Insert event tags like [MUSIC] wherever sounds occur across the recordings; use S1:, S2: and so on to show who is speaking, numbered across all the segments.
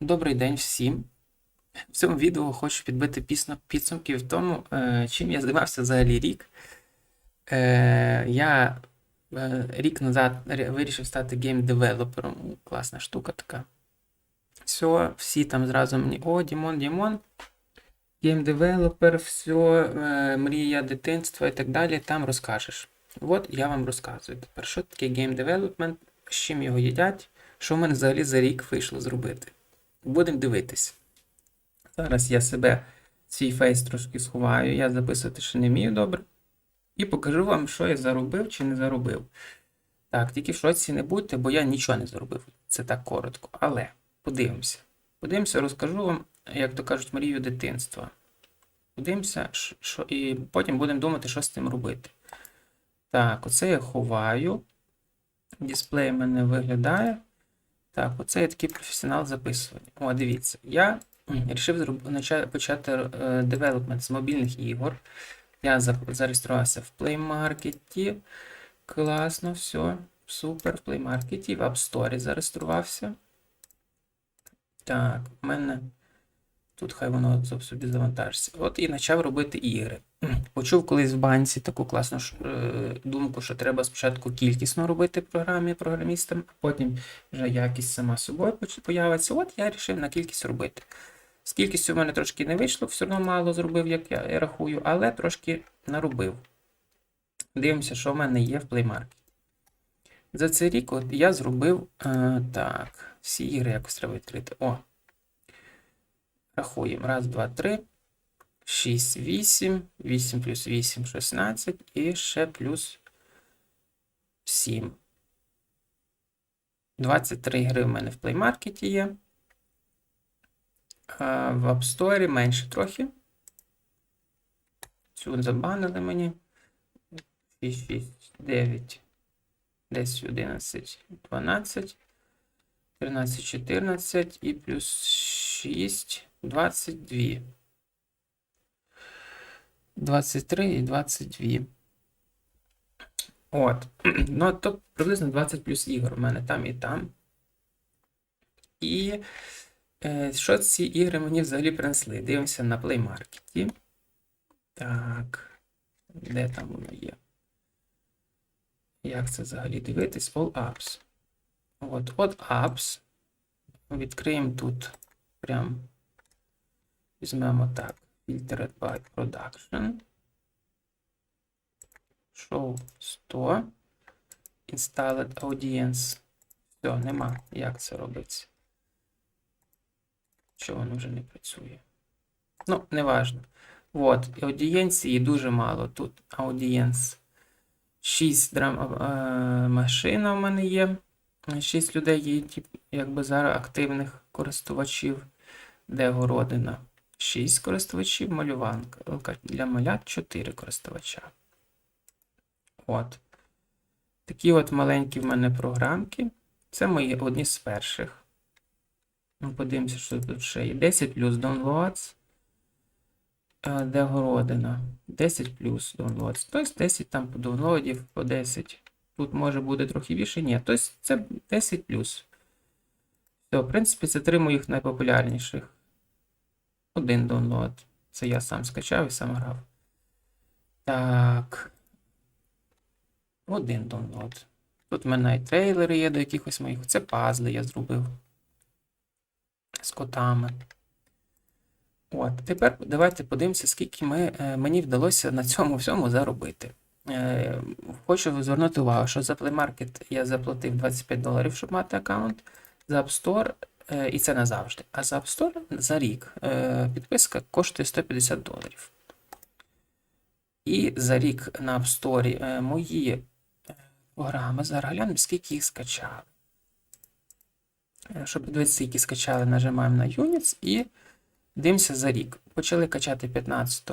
S1: Добрий день всім. В цьому відео хочу підбити підсумки в тому, е, чим я займався взагалі рік. Е, Я е, рік назад вирішив стати гейм-девелопером. Класна штука така. Все, всі там зразу мені, о, Дімон, Дімон, гейм-девелопер, все, мрія дитинства і так далі, там розкажеш. От я вам розказую тепер, що таке гейм-девелопмент, з чим його їдять, що в мене взагалі за рік вийшло зробити. Будемо дивитись. Зараз я себе свій фейс трошки сховаю, я записувати ще не вмію добре. І покажу вам, що я заробив чи не заробив. Так, тільки в шоці не будьте, бо я нічого не заробив. Це так коротко. Але подивимося. Подивимося, розкажу вам, як то кажуть, мрію дитинства. Подивимося, що, і потім будемо думати, що з цим робити. Так, оце я ховаю. Дисплей в мене виглядає. Так, оце я такий професіонал записування. О, дивіться, я вирішив почати е, девелопмент з мобільних ігор. Я зареєструвався в Play Market. Класно, все. Супер. В Play Market. В App Store зареєструвався. Так, в мене. Тут хай воно соб- собі завантажиться. От і почав робити ігри. Почув колись в банці таку класну е, думку, що треба спочатку кількісно робити програмі програмістам, а потім вже якість сама собою появиться. От я вирішив на кількість робити. З кількістю в мене трошки не вийшло, все одно мало зробив, як я, рахую, але трошки наробив. Дивимося, що в мене є в Market. За цей рік от я зробив е, так. Всі ігри якось треба відкрити. О. Рахуємо. Раз, два, три. 6, 8, 8 плюс 8, 16 і ще плюс 7. 23 гри в мене в Play є. А в App Store менше трохи. Цю забанили мені. 6, 6, 9, 10, 11, 12, 13, 14 і плюс 6, 22. 23 і 22. От. [CLEARS THROAT] Ну, то приблизно 20 плюс ігор у мене там і там. І е, що ці ігри мені взагалі принесли? Дивимося на Market. Так. Де там воно є? Як це взагалі дивитись? All Apps. От, от Apps. Відкриємо тут. Прям. Візьмемо так. Filtered by Production. Show 100. Installed Audience. Все, нема. Як це робиться? Що воно вже не працює? Ну, неважно. От, і аудієнції дуже мало тут. Аудієнс. 6 драм е, машина в мене є. 6 людей є, якби зараз активних користувачів. Де городина? 6 користувачів, малюванка. Для малят 4 користувача. От. Такі от маленькі в мене програмки. Це мої одні з перших. Ну, Подивимося, що тут ще є. 10 плюс downloads. Е, Де городина? 10 плюс downloads. Тобто 10 там по downloadів, по 10. Тут може буде трохи більше. Ні, тобто це 10 плюс. Все, в принципі, це три моїх найпопулярніших. Один download. Це я сам скачав і сам грав. Так. Один download. Тут в мене навіть трейлери є до якихось моїх. Це пазли я зробив. З котами. От, тепер давайте подивимося, скільки ми, е, мені вдалося на цьому всьому заробити. Е, хочу звернути увагу, що за Play Market я заплатив 25 доларів, щоб мати аккаунт. За App Store, і це назавжди. А за App Store за рік е, підписка коштує 150 доларів. І за рік на App Store е, мої е, програми зараз глянемо, скільки їх скачали. Е, Щоб подивитися, скільки скачали, нажимаємо на Units і дивимося за рік. Почали качати 15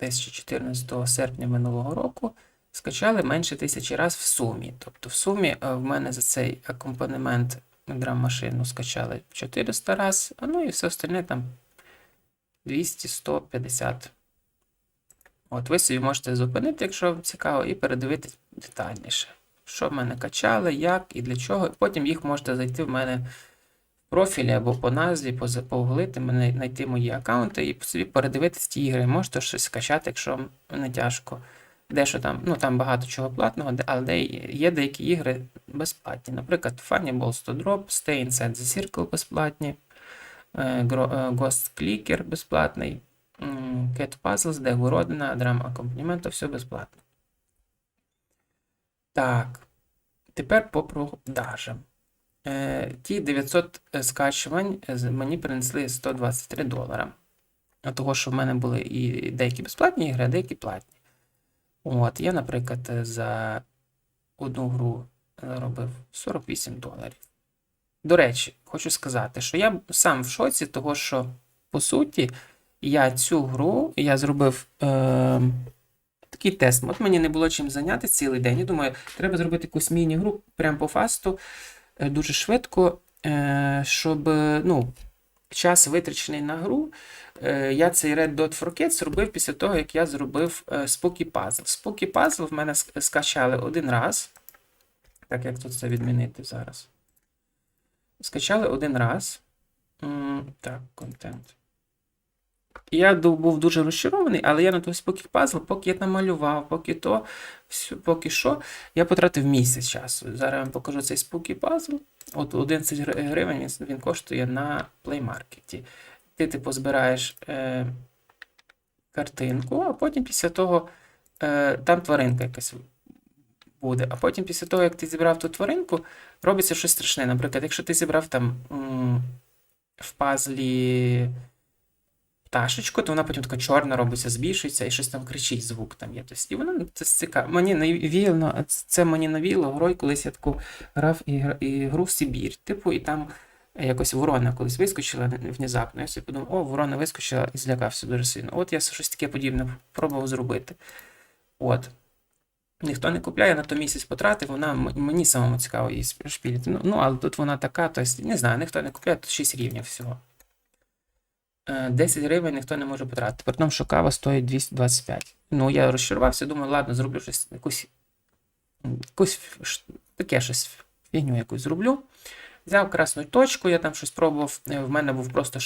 S1: десь 14 серпня минулого року. Скачали менше тисячі раз в сумі. Тобто в сумі е, в мене за цей акомпанемент драм-машину скачали 400 раз, ну і все остальне там 200, 150. От ви собі можете зупинити, якщо вам цікаво, і передивитись детальніше. Що в мене качали, як і для чого. Потім їх можете зайти в мене в профілі або по назві, погуглити, мене, знайти мої аккаунти і собі передивитись ті ігри. Можете щось скачати, якщо вам не тяжко. Дещо там, ну там багато чого платного, але є деякі ігри безплатні. Наприклад, Funny Balls to Drop, Stay Inside the Circle безплатні, е, е, Ghost Clicker безплатний, Cat Puzzles, де Родина, Драма акомпаніменту, все безплатно. Так, тепер по продажам. Е, ті 900 скачувань мені принесли 123 долара. Того, що в мене були і деякі безплатні ігри, а деякі платні. От, я, наприклад, за одну гру заробив 48 доларів. До речі, хочу сказати, що я сам в шоці, того, що по суті я цю гру я зробив е, такий тест. От мені не було чим зайняти цілий день. Я думаю, треба зробити якусь міні-гру прямо по фасту, е, дуже швидко, е, щоб ну, час витрачений на гру. Е, Я цей Red Dot for Kids зробив після того, як я зробив е, Spooky Puzzle. Spooky Puzzle в мене скачали один раз. Так, як тут це відмінити зараз? Скачали один раз. Так, контент. Я був дуже розчарований, але я на той Spooky Puzzle, поки я намалював, поки то, поки що, я потратив місяць часу. Зараз я вам покажу цей Spooky Puzzle. От 11 гривень він коштує на Play Market. Ти, типу, збираєш е, картинку, а потім після того е, там тваринка якась буде. А потім після того, як ти зібрав ту тваринку, робиться щось страшне. Наприклад, якщо ти зібрав там м, в пазлі пташечку, то вона потім така чорна робиться, збільшується і щось там кричить, звук там є. Тобто, і воно це цікаво. Мені навіяло, це мені навіяло грою, колись я таку грав і, і гру Сибір. Типу, і там якось ворона колись вискочила внезапно. Я собі подумав, о, ворона вискочила і злякався дуже сильно. От я щось таке подібне пробував зробити. От. Ніхто не купляє, на то місяць потратив, вона мені самому цікаво її шпілити. Ну, ну, але тут вона така, тобто, не знаю, ніхто не купляє, тут 6 рівнів всього. Е, 10 гривень ніхто не може потратити. При тому, що кава стоїть 225. Ну, я розчарувався, думаю, ладно, зроблю щось, якусь, якусь таке щось фігню якусь зроблю. Взяв красну точку, я там щось пробував. е, В мене був просто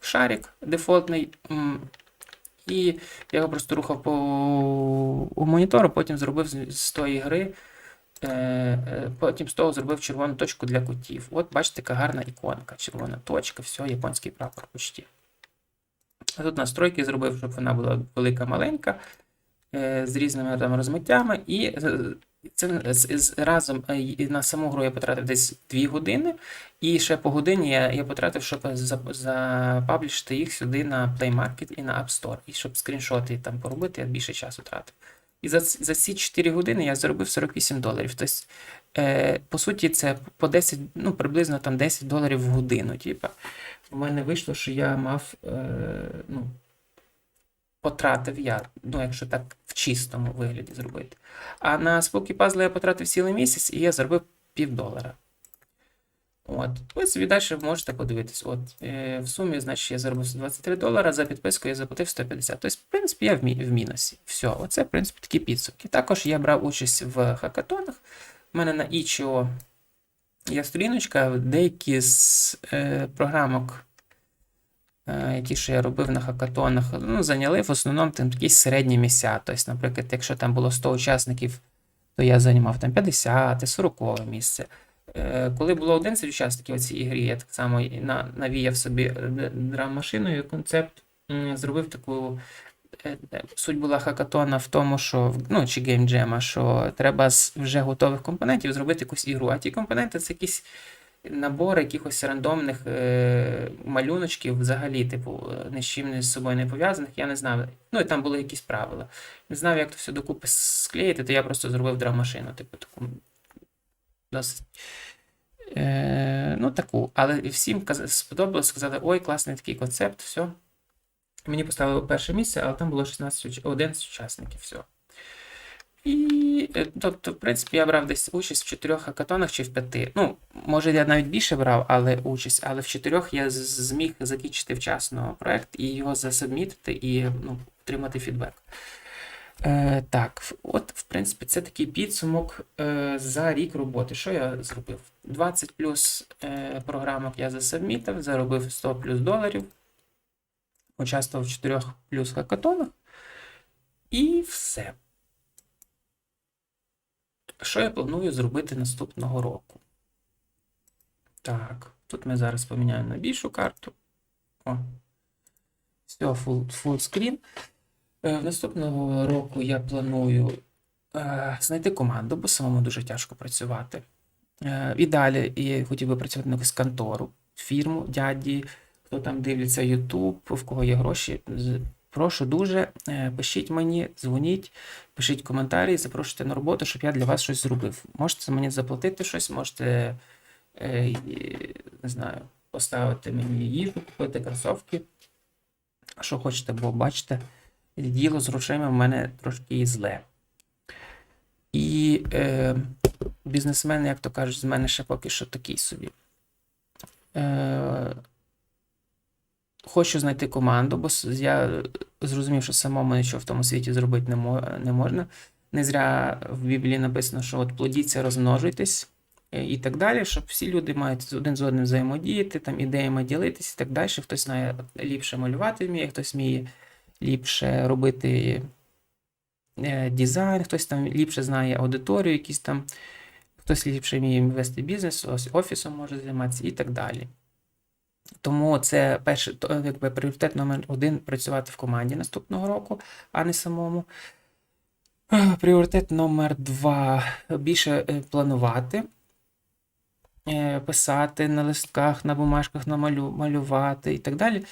S1: шарик дефолтний. І я його просто рухав по монітору, потім зробив з, тої гри. Е, е, потім з того зробив червону точку для котів. От бачите, яка гарна іконка. Червона точка, все, японський прапор почти. А тут настройки зробив, щоб вона була велика, маленька, е, з різними там розмиттями. І це з- разом е, на саму гру я потратив десь 2 години. І ще по годині я, я потратив, щоб за- запаблішити їх сюди на Play Market і на App Store. І щоб скріншоти там поробити, я більше часу тратив. І за, за ці 4 години я заробив 48 доларів. Тобто, е, по суті, це по 10, ну, приблизно там 10 доларів в годину. Типа. У мене вийшло, що я мав, е, ну, потратив я, ну, якщо так в чистому вигляді зробити. А на Spooky Puzzle я потратив цілий місяць і я заробив пів долара. От, ось ви далі можете подивитись. От, е, в сумі, значить, я заробив 23 долара, за підписку я заплатив 150. Тобто, в принципі, я в, мі- в мінусі. Все, оце, в принципі, такі підсумки. Також я брав участь в хакатонах. У мене на Itch.io є сторіночка, деякі з е, програмок, які ще я робив на хакатонах, ну, зайняли в основному там якісь середні місця. Тобто, наприклад, якщо там було 100 учасників, то я займав там 50, 40 місце. Е, Коли було 11 учасників у цій ігрі, я так само навіяв собі е, драм-машиною концепт, зробив таку. е, е, Суть була хакатона в тому, що ну, чи геймджема, що треба з вже готових компонентів зробити якусь ігру. А ті компоненти це якісь набори якихось рандомних е, малюночків, взагалі, типу, е, ні з чим з собою не пов'язаних. Я не знав. Ну і там були якісь правила. Не знав, як то все докупи склеїти, то я просто зробив драм-машину, типу, таку досить. Е, ну, таку. Але всім сподобалось, сказали, ой, класний такий концепт, все. Мені поставили перше місце, але там було 16, 11 учасників, все. І, е, тобто, в принципі, я брав десь участь в чотирьох хакатонах чи в п'яти. Ну, може, я навіть більше брав, але участь, але в чотирьох я зміг закінчити вчасно проект і його засубмітити і ну, отримати фідбек. Е, так, от, в принципі, це такий підсумок е, за рік роботи. Що я зробив? 20 плюс е, програмок я засабмітив, заробив 100 плюс доларів, участвував в 4 плюс хакатонах. І все. Що я планую зробити наступного року? Так, тут ми зараз поміняємо на більшу карту. О. Все, full, screen. Е, Наступного року я планую е, знайти команду, бо самому дуже тяжко працювати. Е, і далі я хотів би працювати на якусь контору, фірму, дяді, хто там дивиться YouTube, в кого є гроші. Прошу дуже, е, пишіть мені, дзвоніть, пишіть коментарі, запрошуйте на роботу, щоб я для вас щось зробив. Можете мені заплатити щось, можете е, не знаю, поставити мені їжу, купити кросовки. Що хочете, бо бачите, діло з грошима в мене трошки зле. І е, бізнесмен, як то кажуть, з мене ще поки що такий собі. Е, хочу знайти команду, бо я зрозумів, що самому нічого в тому світі зробити не, мо- не можна. Не зря в Біблії написано, що от плодіться, розмножуйтесь е, і так далі, щоб всі люди мають один з одним взаємодіяти, там ідеями ділитись і так далі. Хтось знає ліпше малювати вміє, хтось вміє ліпше робити е, дизайн, хтось там ліпше знає аудиторію, якісь там, хтось ліпше вміє вести бізнес, ось офісом може займатися і так далі. Тому це перший якби, пріоритет номер один працювати в команді наступного року, а не самому. Пріоритет номер два більше е, планувати, е, писати на листках, на бумажках, намалю, малювати і так далі.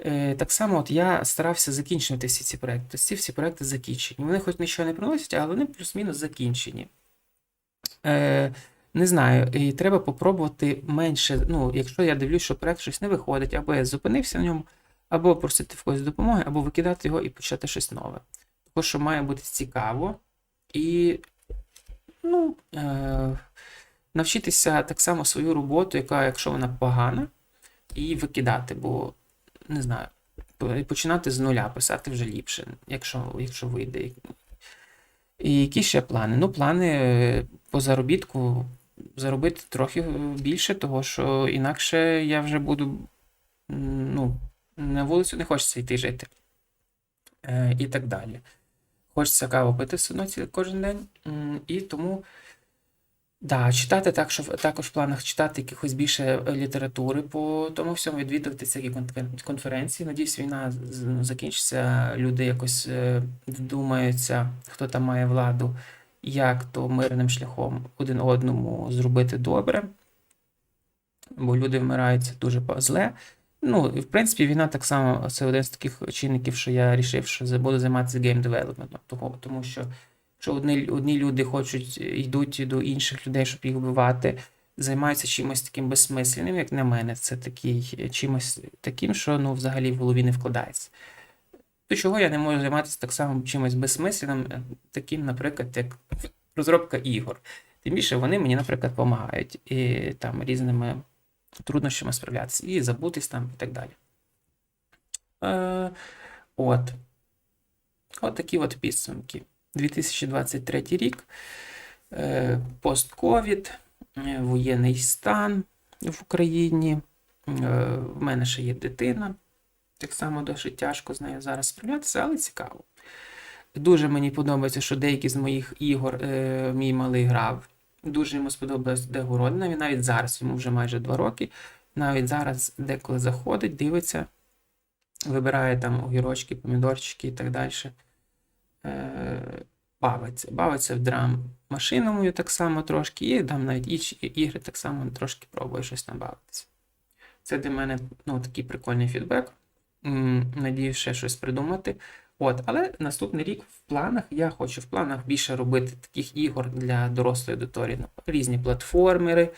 S1: Е, Так само от я старався закінчувати всі ці проекти. Всі всі проекти закінчені. Вони хоч нічого не приносять, але вони плюс-мінус закінчені. Не знаю, і треба попробувати менше. Ну, якщо я дивлюсь, що проект щось не виходить, або я зупинився на ньому, або просити в когось допомоги, або викидати його і почати щось нове. Тому що має бути цікаво і ну, е, навчитися так само свою роботу, яка, якщо вона погана, і викидати, бо не знаю, починати з нуля, писати вже ліпше, якщо, якщо вийде. І які ще плани? Ну, плани е, по заробітку заробити трохи е, більше, того що інакше я вже буду ну, на вулицю не хочеться йти жити. Е, і так далі. Хочеться каву пити все одно кожен день. І тому да, читати так, що також в планах читати якихось більше е, літератури по тому всьому, відвідувати всякі кон- конференції. Надіюсь, війна закінчиться, люди якось е, вдумаються, хто там має владу, як то мирним шляхом один одному зробити добре. Бо люди вмирають дуже зле. Ну, і в принципі, війна так само це один з таких чинників, що я рішив, що буду займатися гейм девелопментом. Того, тому що якщо одні, одні люди хочуть, йдуть до інших людей, щоб їх вбивати, займаються чимось таким безсмисленним, як на мене, це такий, чимось таким, що ну, взагалі в голові не вкладається. То чого я не можу займатися так само чимось безсмисленним, е, таким, наприклад, як розробка ігор. Тим більше вони мені, наприклад, допомагають і там різними труднощами справлятися, і забутись там, і так далі. Е, от. От такі от підсумки. 2023 рік, е, постковід, е, воєнний стан в Україні. Е, в мене ще є дитина. Так само досить тяжко з нею зараз справлятися, але цікаво. Дуже мені подобається, що деякі з моїх ігор е, мій малий грав. Дуже йому сподобалось Дегород. Навіть навіть зараз йому вже майже 2 роки. Навіть зараз деколи заходить, дивиться, вибирає там огірочки, помідорчики і так далі. Е, бавиться. Бавиться в драм машину мою так само трошки, і там навіть інші ігри так само трошки пробує щось там бавитися. Це для мене ну, такий прикольний фідбек. М, Надіюсь, ще щось придумати. От, але наступний рік в планах я хочу в планах більше робити таких ігор для дорослої аудиторії. Ну, Різні платформери,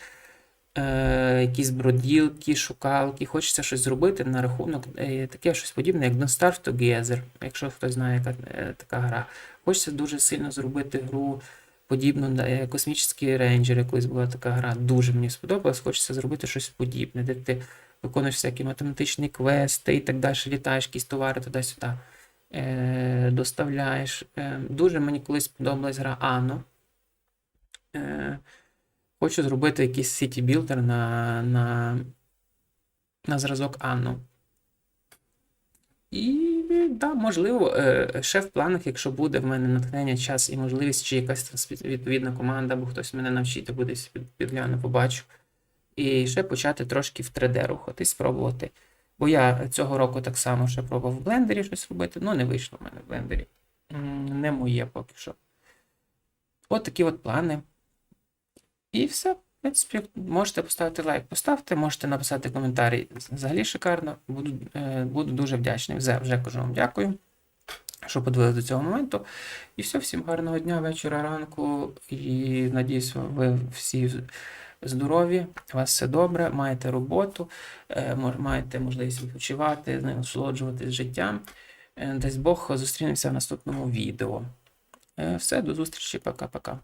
S1: е, якісь броділки, шукалки. Хочеться щось зробити на рахунок е, таке щось подібне, як Don't Starve Together, якщо хтось знає, яка е, така гра. Хочеться дуже сильно зробити гру подібну на е, космічні рейнджери, колись була така гра. Дуже мені сподобалось. Хочеться зробити щось подібне, де ти виконуєш всякі математичні квести і так далі, літаєш якісь товари туди-сюди. е, доставляєш. Е, дуже мені колись сподобалась гра Anno. Е, хочу зробити якийсь Builder на, на, на зразок Anno. І да, можливо, е, ще в планах, якщо буде в мене натхнення, час і можливість, чи якась відповідна команда, або хтось мене навчить, десь під- підгляну, побачу. І ще почати трошки в 3D рухатись, спробувати. Бо я цього року так само ще пробував в блендері щось робити, ну не вийшло в мене в блендері. Не моє поки що. От такі от плани. І все. В принципі, можете поставити лайк, поставте, можете написати коментарі. Взагалі шикарно. Буду, е, буду дуже вдячний. Вже, вже кажу вам дякую, що подивилися до цього моменту. І все, всім гарного дня, вечора, ранку. І надіюсь, ви всі здорові, у вас все добре, маєте роботу, е, маєте можливість відпочивати, насолоджуватись життям. Е, Дасть Бог, зустрінемося в наступному відео. Е, Все, до зустрічі, пока-пока.